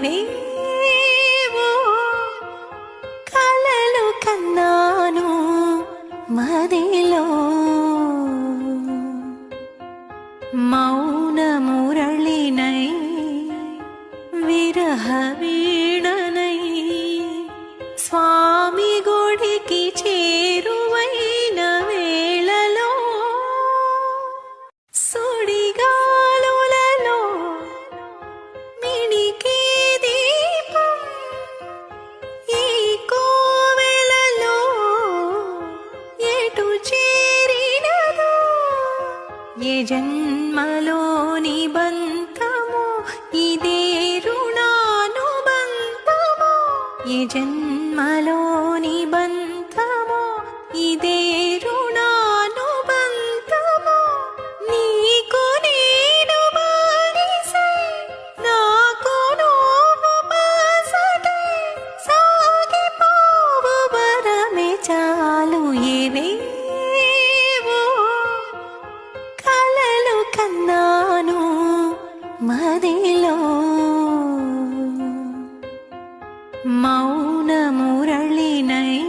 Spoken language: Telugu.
ఏవేవో కలలు కన్నాను మదిలో మౌన మురళినై విరహ వీణనై స్వామి ఎటు చేరినదో? ఏ జన్మలోని బంతము ఇదే రుణానుబంధము ఏ జన్మలోని బంధ ఏవేవో కలలు కన్నాను మదిలో. మౌన మురళినై